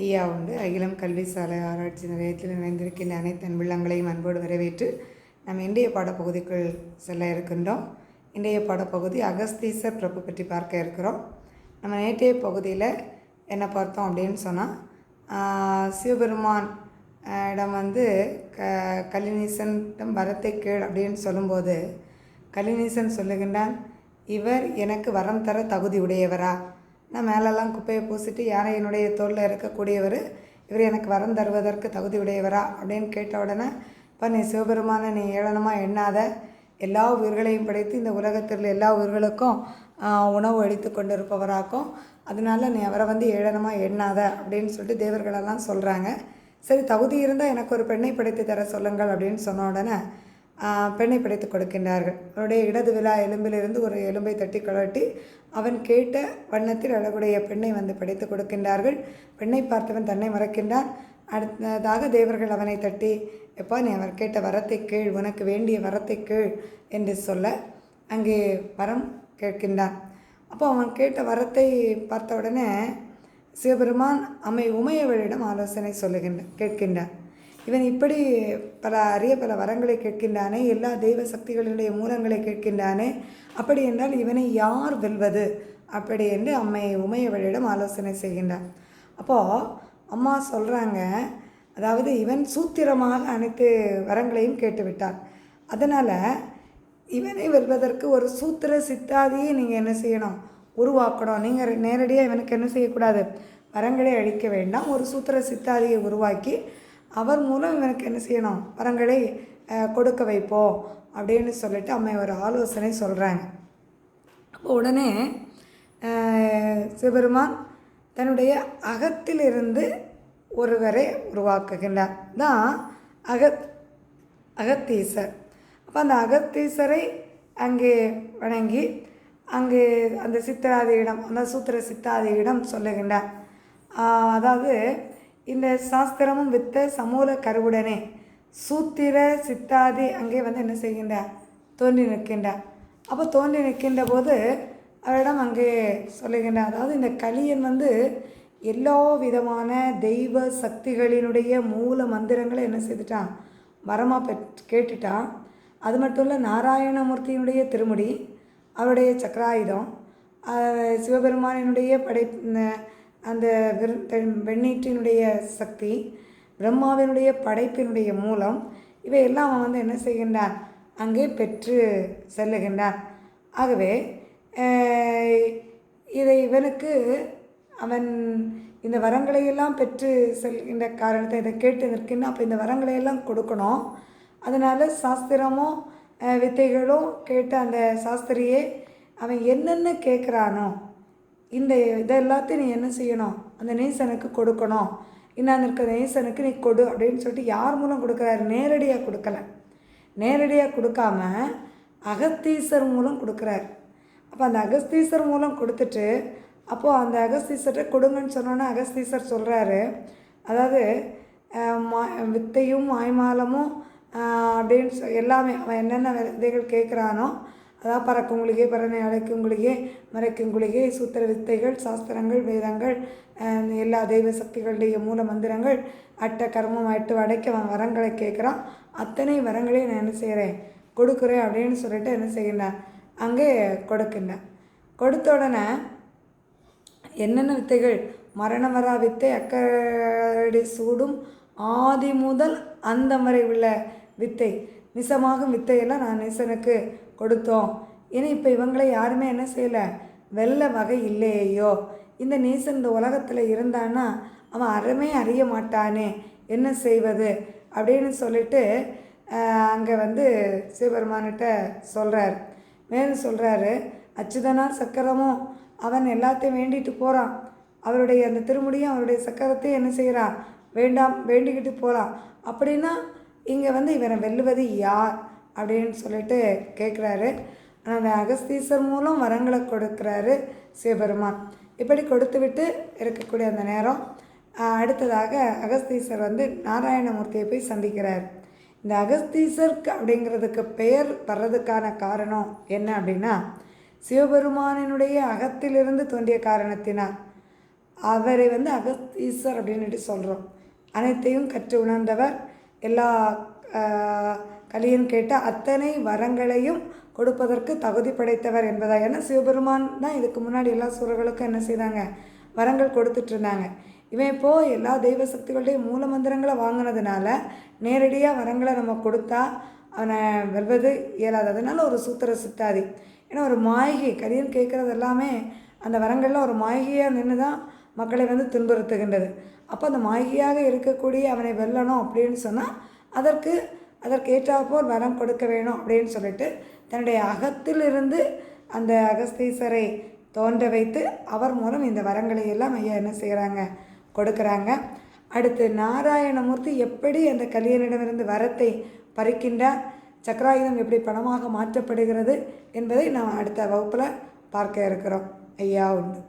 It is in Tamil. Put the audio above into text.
ஐயா உண்டு. அகிலம் கல்வி சாலை ஆராய்ச்சி நிலையத்தில் இணைந்திருக்கின்ற அனைத்து அன்புள்ளங்களையும் அன்போடு வரவேற்று நாம் இன்றைய பாடப்பகுதிக்குள் செல்ல இருக்கின்றோம். இன்றைய பாடப்பகுதி அகஸ்தீசர் பிரபு பற்றி பார்க்க இருக்கிறோம். நம்ம நேற்றைய பகுதியில் என்ன பார்த்தோம் அப்படின்னு சொன்னால் சிவபெருமான் இடம் வந்து க கலினீசன் வரத்தை கேள் அப்படின்னு சொல்லும்போது கலினீசன் சொல்லுகின்றான் இவர் எனக்கு வரம் தர தகுதி உடையவரா? நான் மேலெல்லாம் குப்பையை பூசிட்டு யாரை என்னுடைய தோளில் இருக்கக்கூடியவர் இவர் எனக்கு வரம் தருவதற்கு தகுதி உடையவரா அப்படின்னு கேட்ட உடனே இப்போ நீ சிவபெருமானை நீ ஏளனமாக எண்ணாத. எல்லா உயிர்களையும் படைத்து இந்த உலகத்தில் எல்லா உயிர்களுக்கும் உணவு அளித்து கொண்டிருப்பவராக்கும் அதனால நீ அவரை வந்து ஏளனமாக எண்ணாத. அப்படின்னு சொல்லிட்டு தேவர்களெல்லாம் சொல்கிறாங்க சரி தகுதி இருந்தால் எனக்கு ஒரு பெண்ணை படைத்து தர சொல்லுங்கள் அப்படின்னு சொன்ன உடனே பெண்ணை படைத்து கொடுக்கின்றார்கள். அவருடைய இடது விழா எலும்பிலிருந்து ஒரு எலும்பை தட்டி கழட்டி அவன் கேட்ட வண்ணத்தில் அழகுடைய பெண்ணை வந்து படைத்து கொடுக்கின்றார்கள். பெண்ணை பார்த்தவன் தன்னை மறக்கின்றான். அடுத்ததாக தேவர்கள் அவனை தட்டி எப்பா நீ அவர் கேட்ட வரத்தை கீழ் உனக்கு வேண்டிய வரத்தை கீழ் என்று சொல்ல அங்கே வரம் கேட்கின்றான். அப்போ அவன் கேட்ட வரத்தை பார்த்த உடனே சிவபெருமான் அம்மை உமையவளிடம் ஆலோசனை சொல்லுகின்ற கேட்கின்றான். இவன் இப்படி பல அரிய பல வரங்களை கேட்கின்றானே எல்லா தெய்வ சக்திகளினுடைய மூலங்களை கேட்கின்றானே அப்படி என்றால் இவனை யார் வெல்வது? அப்படி என்று அம்மை உமையவளிடம் ஆலோசனை செய்கின்றான். அப்போது அம்மா சொல்கிறாங்க அதாவது இவன் சூத்திரமாக அனைத்து வரங்களையும் கேட்டுவிட்டான். அதனால் இவனை வெல்வதற்கு ஒரு சூத்திர சித்தாதியை நீங்கள் என்ன செய்யணும்? உருவாக்கணும். நீங்கள் நேரடியாக இவனுக்கு என்ன செய்யக்கூடாது? வரங்களை அழிக்க வேண்டாம். ஒரு சூத்திர சித்தாதியை உருவாக்கி அவர் மூலம் இவனுக்கு என்ன செய்யணும்? வரங்களை கொடுக்க வைப்போம் அப்படின்னு சொல்லிட்டு அம்மை ஒரு ஆலோசனை சொல்கிறாங்க அப்போ உடனே சிவபெருமான் தன்னுடைய அகத்திலிருந்து ஒருவரை உருவாக்குகின்றார். தான் அகத் அகத்தீசர். அப்போ அந்த அகத்தீசரை அங்கே வணங்கி அங்கே அந்த சித்தராதியிடம் அந்த சூத்திர சித்தாதியிடம் சொல்லுகின்றார். அதாவது இந்த சாஸ்திரமும் வித்த சமூல கருவுடனே சூத்திர சித்தாதி அங்கே வந்து என்ன செய்கின்றார்? தோன்றி நிற்கின்றார். அப்போ தோன்றி நிற்கின்ற போது அவரிடம் அங்கே சொல்லுகின்றார். அதாவது இந்த கலியன் வந்து எல்லா விதமான தெய்வ சக்திகளினுடைய மூல மந்திரங்களை என்ன செய்துட்டான்? வரமாக பெ கேட்டுட்டான். அது மட்டும் இல்லை நாராயணமூர்த்தியினுடைய திருமுடி அவருடைய சக்கராயுதம் சிவபெருமானினுடைய படை அந்த விரு- தென்- வெண்ணீற்றினுடைய சக்தி பிரம்மாவினுடைய படைப்பினுடைய மூலம் இவையெல்லாம் அவன் வந்து என்ன செய்கின்றான்? அங்கே பெற்று செல்லுகின்றான். ஆகவே இதை இவனுக்கு அவன் இந்த வரங்களையெல்லாம் பெற்று செல்கின்ற காரணத்தை இதை கேட்டு நிற்கின்ற அப்போ இந்த வரங்களையெல்லாம் கொடுக்கணும். அதனால் சாஸ்திரமும் வித்தைகளும் கேட்டு அந்த சாஸ்திரியே அவன் என்னென்ன கேட்குறானோ இந்த இதை எல்லாத்தையும் நீ என்ன செய்யணும்? அந்த நேசனுக்கு கொடுக்கணும். இன்னும் இருக்கிற நேசனுக்கு நீ கொடு அப்படின்னு சொல்லிட்டு யார் மூலம் கொடுக்குறாரு? நேரடியாக கொடுக்கல. நேரடியாக கொடுக்காம அகஸ்தீசர் மூலம் கொடுக்குறாரு. அப்போ அந்த அகஸ்தீசர் மூலம் கொடுத்துட்டு அப்போது அந்த அகஸ்தீசர்கிட்ட கொடுங்கன்னு சொன்னோன்னே அகஸ்தீசர் சொல்கிறாரு அதாவது மா வித்தையும் மாய்மாலமும் அப்படின்னு சொ எல்லாமே அவன் என்னென்ன விதைகள் கேட்குறானோ அதாவது பறக்கும் குளிகை பறனை அழைக்கும் குளிகை மறைக்கும் குளிகை சூத்திர வித்தைகள் சாஸ்திரங்கள் வேதங்கள் எல்லா தெய்வ சக்திகளுடைய மூல மந்திரங்கள் அட்ட கர்மம் அட்டு வடைக்கு அவன் வரங்களை கேட்குறான். அத்தனை வரங்களையும் நான் என்ன செய்கிறேன் கொடுக்குறேன் அப்படின்னு சொல்லிட்டு என்ன செய்கின்றேன்? அங்கே கொடுக்கின்றேன். கொடுத்த உடனே என்னென்ன வித்தைகள்? மரணமரா வித்தை அக்கடி சூடும் ஆதி முதல் அந்த வரை உள்ள வித்தை. நிசமாகும் வித்தையெல்லாம் நான் நிசனுக்கு கொடுத்தோம். ஏன்னா இப்போ இவங்களை யாருமே என்ன செய்யலை? வெல்ல வகை இல்லையோ இந்த நீசன் இந்த உலகத்தில் இருந்தான்னா அவன் அறமே அறிய மாட்டானே. என்ன செய்வது? அப்படின்னு சொல்லிட்டு அங்கே வந்து சிவபெருமான்கிட்ட சொல்கிறார் மேலும் சொல்கிறாரு அச்சுதனா சக்கரமும் அவன் எல்லாத்தையும் வேண்டிட்டு போகிறான் அவருடைய அந்த திருமுடியும் அவருடைய சக்கரத்தையும் என்ன செய்கிறான் வேண்டாம் வேண்டிக்கிட்டு போகிறான் அப்படின்னா இங்கே வந்து இவரை வெல்லுவது யார் அப்படின்னு சொல்லிட்டு கேட்குறாரு ஆனால் அந்த அகஸ்தீசர் மூலம் வரங்களை கொடுக்குறாரு சிவபெருமான். இப்படி கொடுத்து விட்டு இருக்கக்கூடிய அந்த நேரம் அடுத்ததாக அகஸ்தீசர் வந்து நாராயணமூர்த்தியை போய் சந்திக்கிறார். இந்த அகஸ்தீசருக்கு அப்படிங்கிறதுக்கு பெயர் வர்றதுக்கான காரணம் என்ன அப்படின்னா சிவபெருமானினுடைய அகத்திலிருந்து தோன்றிய காரணத்தினால் அவரை வந்து அகஸ்தீசர் அப்படின்னுட்டு சொல்கிறோம் அனைத்தையும் கற்று உணர்ந்தவர் எல்லா கலியும் கேட்ட அத்தனை வரங்களையும் கொடுப்பதற்கு தகுதி படைத்தவர் என்பதா ஏன்னா சிவபெருமான் தான் இதுக்கு முன்னாடி எல்லா சூரர்களுக்கும் என்ன செய்தாங்க? வரங்கள் கொடுத்துட்டு இருந்தாங்க இவன் இப்போது எல்லா தெய்வ சக்திகளுடைய மூல மந்திரங்களை வாங்கினதுனால நேரடியாக வரங்களை நம்ம கொடுத்தா அவனை வெல்வது இயலாது. அதனால ஒரு சூத்திர சித்தாதி. ஏன்னா ஒரு மாயகி கரியன் கேட்குறது எல்லாமே அந்த வரங்களில் ஒரு மாயகியாக நின்று தான் மக்களை வந்து துன்புறுத்துகின்றது. அப்போ அந்த மாயியாக இருக்கக்கூடிய அவனை வெல்லணும் அப்படின்னு சொன்னால் அதற்கு அதற்கு ஏற்றாற்போல் வரம் கொடுக்க வேணும் அப்படின்னு சொல்லிட்டு தன்னுடைய அகத்திலிருந்து அந்த அகஸ்தீசரை தோன்ற வைத்து அவர் மூலம் இந்த வரங்களை எல்லாம் ஐயா என்ன செய்கிறாங்க கொடுக்குறாங்க. அடுத்து நாராயணமூர்த்தி எப்படி அந்த கல்யாணிடமிருந்து வரத்தை பறிக்கின்றார்? சக்கராயுதம் எப்படி பணமாக மாற்றப்படுகிறது என்பதை நாம் அடுத்த வகுப்பில் பார்க்க இருக்கிறோம். ஐயா உண்டு.